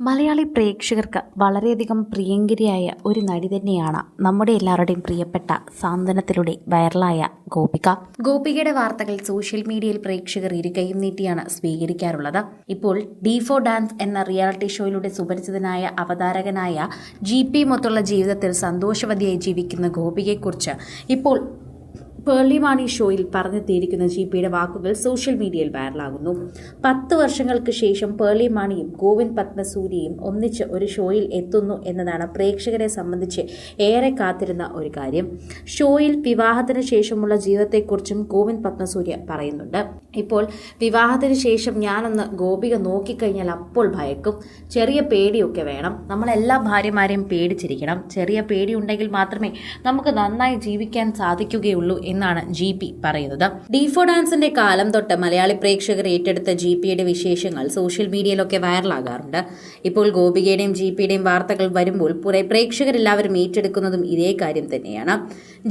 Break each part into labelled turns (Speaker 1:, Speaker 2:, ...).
Speaker 1: മലയാളി പ്രേക്ഷകർക്ക് വളരെയധികം പ്രിയങ്കരിയായ ഒരു നടി തന്നെയാണ് നമ്മുടെ എല്ലാവരുടെയും പ്രിയപ്പെട്ട സാന്ത്വനത്തിലൂടെ വൈറലായ ഗോപിക. ഗോപികയുടെ വാർത്തകൾ സോഷ്യൽ മീഡിയയിൽ പ്രേക്ഷകർ ഇരുകയും നീട്ടിയാണ് സ്വീകരിക്കാറുള്ളത്. ഇപ്പോൾ ഡി ഫോർ ഡാൻസ് എന്ന റിയാലിറ്റി ഷോയിലൂടെ സുപരിചിതനായ അവതാരകനായ ജി പി മൊത്തുള്ള ജീവിതത്തിൽ സന്തോഷവതിയായി ജീവിക്കുന്ന ഗോപികയെക്കുറിച്ച് ഇപ്പോൾ പേർലി മാണി ഷോയിൽ പറഞ്ഞെത്തിയിരിക്കുന്ന ജി പിയുടെ വാക്കുകൾ സോഷ്യൽ മീഡിയയിൽ വൈറലാകുന്നു. പത്ത് വർഷങ്ങൾക്ക് ശേഷം പേർലി മാണിയും ഗോവിന്ദ് പത്മസൂരിയും ഒന്നിച്ച് ഒരു ഷോയിൽ എത്തുന്നു എന്നതാണ് പ്രേക്ഷകരെ സംബന്ധിച്ച് ഏറെ കാത്തിരുന്ന ഒരു കാര്യം. ഷോയിൽ വിവാഹത്തിന് ശേഷമുള്ള ജീവിതത്തെക്കുറിച്ചും ഗോവിന്ദ് പത്മസൂര്യ പറയുന്നുണ്ട്. ഇപ്പോൾ വിവാഹത്തിന് ശേഷം ഞാനൊന്ന് ഗോപിക നോക്കിക്കഴിഞ്ഞാൽ അപ്പോൾ ഭയക്കും. ചെറിയ പേടിയൊക്കെ വേണം. നമ്മളെല്ലാ ഭാര്യമാരെയും പേടിച്ചിരിക്കണം. ചെറിയ പേടി ഉണ്ടെങ്കിൽ മാത്രമേ നമുക്ക് നന്നായി ജീവിക്കാൻ സാധിക്കുകയുള്ളൂ എന്നാണ് ജി പി പറയുന്നത്. ഡിഫോ ഡാൻസിന്റെ കാലം തൊട്ട് മലയാളി പ്രേക്ഷകർ ഏറ്റെടുത്ത ജി പിയുടെ വിശേഷങ്ങൾ സോഷ്യൽ മീഡിയയിലൊക്കെ വൈറലാകാറുണ്ട്. ഇപ്പോൾ ഗോപികയുടെയും ജി പിയുടെയും വാർത്തകൾ വരുമ്പോൾ പുറേ പ്രേക്ഷകരെല്ലാവരും ഏറ്റെടുക്കുന്നതും ഇതേ കാര്യം തന്നെയാണ്.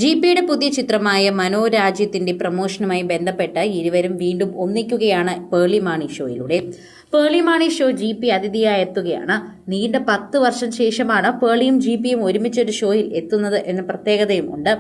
Speaker 1: ജി പിയുടെ പുതിയ ചിത്രമായ മനോരാജ്യത്തിന്റെ പ്രമോഷനുമായി ബന്ധപ്പെട്ട് ഇരുവരും വീണ്ടും ഒന്നിക്കുകയാണ് Pearle Maaney ഷോയിലൂടെ. Pearle Maaney show G P അതിഥിയായി എത്തുകയാണ്. നീണ്ട പത്ത് വർഷം ശേഷമാണ് പേളിയും ജി പിയും ഒരുമിച്ചൊരു ഷോയിൽ എത്തുന്നത് എന്ന പ്രത്യേകതയും ഉണ്ട്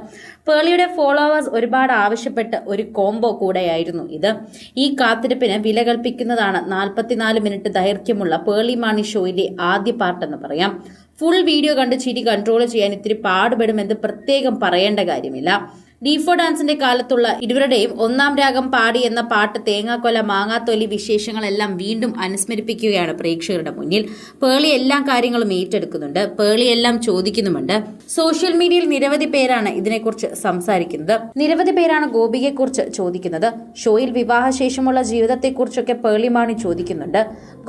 Speaker 1: പേളിയുടെ ഫോളോവേഴ്സ് ഒരുപാട് ആവശ്യപ്പെട്ട് ഒരു കോംബോ കൂടെയായിരുന്നു ഇത്. ഈ കാത്തിരിപ്പിന് വില കൽപ്പിക്കുന്നതാണ് നാൽപ്പത്തിനാല് മിനിറ്റ് ദൈർഘ്യമുള്ള പേളി മാണി ഷോയിലെ ആദ്യ പാർട്ടെന്ന് പറയാം. ഫുൾ വീഡിയോ കണ്ട് ചിരി കൺട്രോൾ ചെയ്യാൻ ഇത്തിരി പാടുപെടുമെന്ന് പ്രത്യേകം പറയേണ്ട കാര്യമില്ല. ഡീഫോ ഡാൻസിന്റെ കാലത്തുള്ള ഇരുവരുടെയും ഒന്നാം രാഗം പാടി എന്ന പാട്ട് തേങ്ങാക്കൊല മാങ്ങാത്തൊലി വിശേഷങ്ങളെല്ലാം വീണ്ടും അനുസ്മരിപ്പിക്കുകയാണ് പ്രേക്ഷകരുടെ മുന്നിൽ. പേളി എല്ലാ കാര്യങ്ങളും ഏറ്റെടുക്കുന്നുണ്ട്. പേളി എല്ലാം ചോദിക്കുന്നുമുണ്ട്. സോഷ്യൽ മീഡിയയിൽ നിരവധി പേരാണ് ഇതിനെക്കുറിച്ച് സംസാരിക്കുന്നത്. നിരവധി പേരാണ് ഗോപികയെക്കുറിച്ച് ചോദിക്കുന്നത്. ഷോയിൽ വിവാഹശേഷമുള്ള ജീവിതത്തെക്കുറിച്ചൊക്കെ പേളി മാണി ചോദിക്കുന്നുണ്ട്.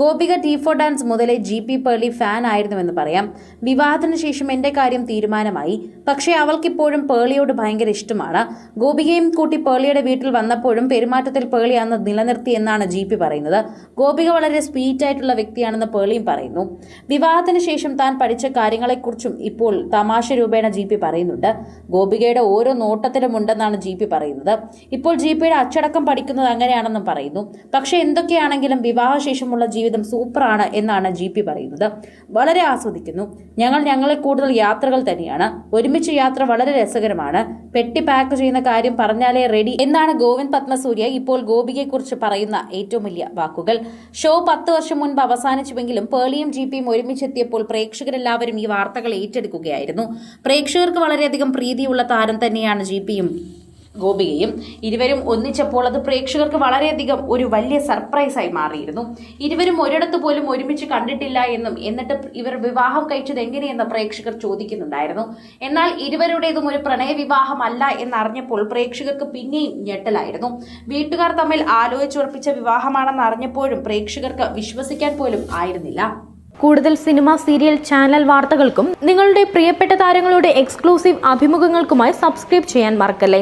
Speaker 1: ഗോപിക ഡീഫോ ഡാൻസ് മുതലേ ജി പി പേളി ഫാൻ ആയിരുന്നുവെന്ന് പറയാം. വിവാഹത്തിന് ശേഷം എന്റെ കാര്യം തീരുമാനമായി. പക്ഷേ അവൾക്കിപ്പോഴും പേളിയോട് ഭയങ്കര ഇഷ്ടമാണ് ഗോപികയും കൂട്ടി പേളിയുടെ വീട്ടിൽ വന്നപ്പോഴും പെരുമാറ്റത്തിൽ പേളി അന്ന് നിലനിർത്തി എന്നാണ് ജി പി പറയുന്നത്. ഗോപിക വളരെ സ്വീറ്റ് ആയിട്ടുള്ള വ്യക്തിയാണെന്ന് പേളിയും പറയുന്നു. വിവാഹത്തിന് ശേഷം താൻ പഠിച്ച കാര്യങ്ങളെക്കുറിച്ചും ഇപ്പോൾ തമാശ രൂപേണ ജി പി പറയുന്നുണ്ട്. ഗോപികയുടെ ഓരോ നോട്ടത്തിലും ഉണ്ടെന്നാണ് ജി പി പറയുന്നത്. ഇപ്പോൾ ജി പിയുടെ അച്ചടക്കം പഠിക്കുന്നത് അങ്ങനെയാണെന്നും പറയുന്നു. പക്ഷേ എന്തൊക്കെയാണെങ്കിലും വിവാഹശേഷമുള്ള ജീവിതം സൂപ്പറാണ് എന്നാണ് ജി പി പറയുന്നത്. വളരെ ആസ്വദിക്കുന്നു. ഞങ്ങൾ ഞങ്ങളെ കൂടുതൽ യാത്രകൾ തന്നെയാണ്. ഒരുമിച്ച് യാത്ര വളരെ രസകരമാണ്. പെട്ടി പാക്ക് ചെയ്യുന്ന കാര്യം പറഞ്ഞാലേ റെഡി എന്നാണ് ഗോവിന്ദ് പത്മസൂര്യ ഇപ്പോൾ ഗോപികയെക്കുറിച്ച് പറയുന്ന ഏറ്റവും വലിയ വാക്കുകൾ. ഷോ പത്ത് വർഷം മുൻപ് അവസാനിച്ചുവെങ്കിലും പേളിയും ജി പിയും ഒരുമിച്ചെത്തിയപ്പോൾ പ്രേക്ഷകരെല്ലാവരും ഈ വാർത്തകൾ ഏറ്റെടുക്കുകയായിരുന്നു. പ്രേക്ഷകർക്ക് വളരെയധികം പ്രീതിയുള്ള താരം തന്നെയാണ് ജി പിയും ഗോപികയും ഇരുവരും ഒന്നിച്ചപ്പോൾ അത് പ്രേക്ഷകർക്ക് വളരെയധികം ഒരു വലിയ സർപ്രൈസായി മാറിയിരുന്നു. ഇരുവരും ഒരിടത്ത് പോലും ഒരുമിച്ച് കണ്ടിട്ടില്ല എന്നും എന്നിട്ട് ഇവർ വിവാഹം കഴിച്ചത് എങ്ങനെയെന്ന് പ്രേക്ഷകർ ചോദിക്കുന്നുണ്ടായിരുന്നു. എന്നാൽ ഇരുവരുടേതും ഒരു പ്രണയ വിവാഹമല്ല എന്നറിഞ്ഞപ്പോൾ പ്രേക്ഷകർക്ക് പിന്നെയും ഞെട്ടലായിരുന്നു. വീട്ടുകാർ തമ്മിൽ ആലോചിച്ചുറപ്പിച്ച വിവാഹമാണെന്ന് അറിഞ്ഞപ്പോഴും പ്രേക്ഷകർക്ക് വിശ്വസിക്കാൻ പോലും ആയിരുന്നില്ല.
Speaker 2: കൂടുതൽ സിനിമ സീരിയൽ ചാനൽ വാർത്തകൾക്കും നിങ്ങളുടെ പ്രിയപ്പെട്ട താരങ്ങളുടെ എക്സ്ക്ലൂസീവ് അഭിമുഖങ്ങൾക്കുമായി സബ്സ്ക്രൈബ് ചെയ്യാൻ മറക്കല്ലേ?